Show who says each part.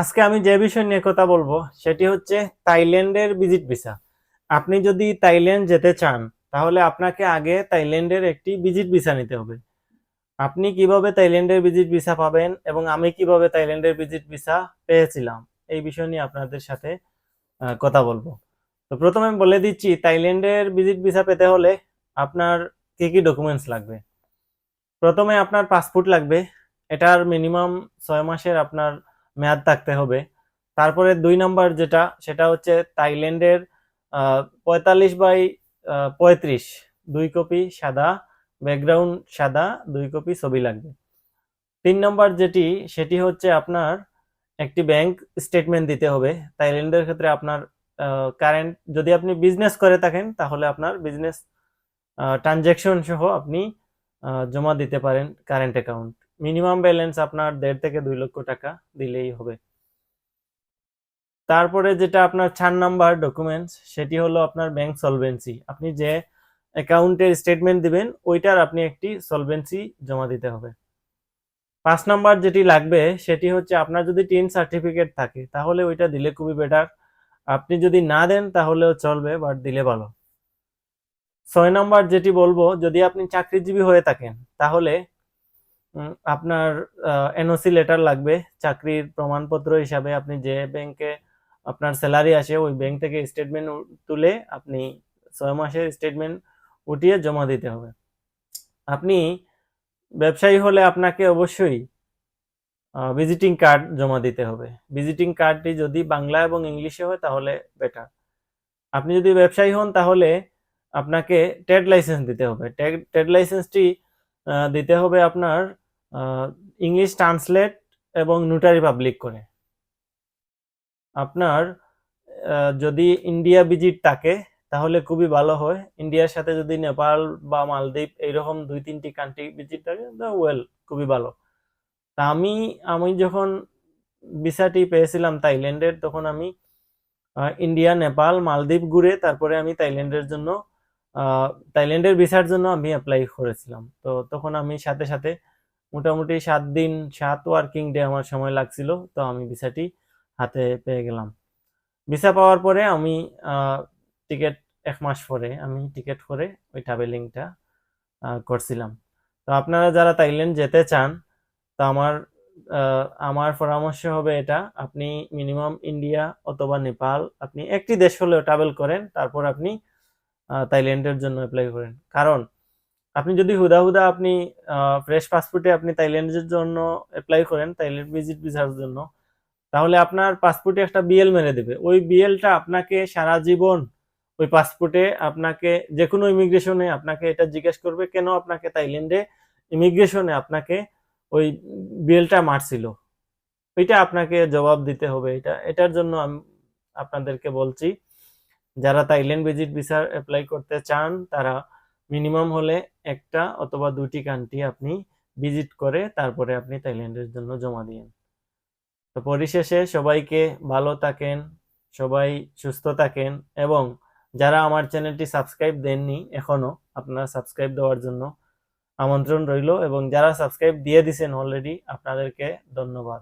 Speaker 1: আজকে আমি যে বিষয় নিয়ে কথা বলব, সেটি হচ্ছে থাইল্যান্ডের ভিজিট ভিসা। আপনি যদি থাইল্যান্ড যেতে চান, তাহলে আপনাকে আগে থাইল্যান্ডের একটি ভিজিট ভিসা নিতে হবে। আপনি কীভাবে থাইল্যান্ডের ভিজিট ভিসা পাবেন এবং আমি কীভাবে থাইল্যান্ডের ভিজিট ভিসা পেয়েছিলাম, এই বিষয় নিয়ে আপনাদের সাথে কথা বলব। তো প্রথমে আমি বলে দিচ্ছি, থাইল্যান্ডের ভিজিট ভিসা পেতে হলে আপনার কি কি ডকুমেন্টস লাগবে? প্রথমে আপনার পাসপোর্ট লাগবে, এটার মিনিমাম ছয় মাসের আপনার মেয়াদ থাকতে হবে। তারপরে দুই নাম্বার যেটা, সেটা হচ্ছে থাইল্যান্ডের পঁয়তাল্লিশ বাই পঁয়ত্রিশ। দুই কপি সাদা, ব্যাকগ্রাউন্ড সাদা, দুই কপি ছবি লাগবে। তিন নম্বর যেটি, সেটি হচ্ছে আপনার একটি ব্যাংক স্টেটমেন্ট দিতে হবে। থাইল্যান্ডের ক্ষেত্রে আপনার কারেন্ট, যদি আপনি বিজনেস করে থাকেন, তাহলে আপনার বিজনেস ট্রানজ্যাকশন সহ আপনি জমা দিতে পারেন কারেন্ট অ্যাকাউন্ট। মিনিমাম ব্যালেন্স আপনার দেড় থেকে দুই লক্ষ টাকা দিলেই হবে। তারপরে যেটা আপনার চার নাম্বার ডকুমেন্টস সেটি হলো আপনার ব্যাংক সলভেন্সি আপনি যে অ্যাকাউন্টের স্টেটমেন্ট দিবেন, ওইটার আপনি একটি সলভেন্সি জমা দিতে হবে। পাঁচ নাম্বার যেটি লাগবে, সেটি হচ্ছে আপনার যদি টিন সার্টিফিকেট থাকে, তাহলে ওইটা দিলে খুবই বেটার আপনি যদি না দেন, তাহলেও চলবে বাট দিলে ভালো। ছয় নাম্বার যেটি বলব, যদি আপনি চাকরিজীবী হয়ে থাকেন, তাহলে আপনার এনওসি লেটার লাগবে, চাকরির প্রমাণপত্র হিসাবে আপনি যে ব্যাংকে আপনার স্যালারি আসে, ওই ব্যাংক থেকে স্টেটমেন্ট তুলে আপনি ছয় মাসের স্টেটমেন্ট উঠিয়ে জমা দিতে হবে। আপনি ব্যবসায়ী হলে আপনাকে অবশ্যই ভিজিটিং কার্ড জমা দিতে হবে। ভিজিটিং কার্ডটি যদি বাংলা এবং ইংলিশে হয় তাহলে বেটার আপনি যদি ব্যবসায়ী হন তাহলে আপনাকে ট্রেড লাইসেন্স দিতে হবে। ট্রেড লাইসেন্সটি দিতে হবে আপনার ইংলিশ ট্রান্সলেট এবং নোটারি পাবলিক করে। আপনার যদি ইন্ডিয়া ভিজিট থাকে, তাহলে খুবই ভালো হয়। ইন্ডিয়ার সাথে যদি নেপাল বা মালদ্বীপ এইরকম দুই তিনটি কান্ট্রি ভিজিট থাকে ওয়েল খুবই ভালো। তা আমি আমি যখন ভিসাটি পেয়েছিলাম থাইল্যান্ডের তখন আমি ইন্ডিয়া নেপাল মালদ্বীপ ঘুরে তারপরে আমি থাইল্যান্ডের জন্য থাইল্যান্ডের ভিসার জন্য আমি অ্যাপ্লাই করেছিলাম। তো তখন আমি সাথে সাথে মোটামুটি সাত দিন সাত ওয়ার্কিং ডে আমার সময় লাগছিল তো আমি ভিসাটি হাতে পেয়ে গেলাম। ভিসা পাওয়ার পরে আমি টিকিট এক মাস পরে আমি টিকিট করে ওই ট্রাভেলিংটা করছিলাম। তো আপনারা যারা থাইল্যান্ড যেতে চান তো আমার আমার পরামর্শ হবে এটা আপনি মিনিমাম ইন্ডিয়া অথবা নেপাল আপনি একটি দেশ হলেও ট্রাভেল করেন তারপর আপনি আহ, থাইল্যান্ডের জন্য অ্যাপ্লাই করেন। কারণ আপনি যদি হুদা হুদা আপনি ফ্রেশ পাসপোর্টে আপনি থাইল্যান্ডের জন্য অ্যাপ্লাই করেন থাইল্যান্ড ভিজিট ভিসার জন্য, তাহলে আপনার পাসপোর্টে একটা বিএল মেরে দেবে। ওই বিএলটা আপনাকে সারা জীবন ওই পাসপোর্টে আপনাকে যে কোনো ইমিগ্রেশনে আপনাকে এটা জিজ্ঞেস করবে, কেন আপনাকে থাইল্যান্ডে ইমিগ্রেশনে আপনাকে ওই বিএলটা মারছিল? ওইটা আপনাকে জবাব দিতে হবে। এটা, এটার জন্য আমি আপনাদেরকে বলছি, যারা থাইল্যান্ড ভিজিট ভিসা অ্যাপ্লাই করতে চান, তারা মিনিমাম হলে একটা অথবা দুটি কান্ট্রি আপনি ভিজিট করে তারপরে আপনি থাইল্যান্ডের জন্য জমা দিন তো পরিশেষে সবাইকে ভালো থাকেন, সবাই সুস্থ থাকেন এবং যারা আমার চ্যানেলটি সাবস্ক্রাইব দেননি এখনও, আপনারা সাবস্ক্রাইব দেওয়ার জন্য আমন্ত্রণ রইল এবং যারা সাবস্ক্রাইব দিয়ে দিছেন অলরেডি আপনাদেরকে ধন্যবাদ।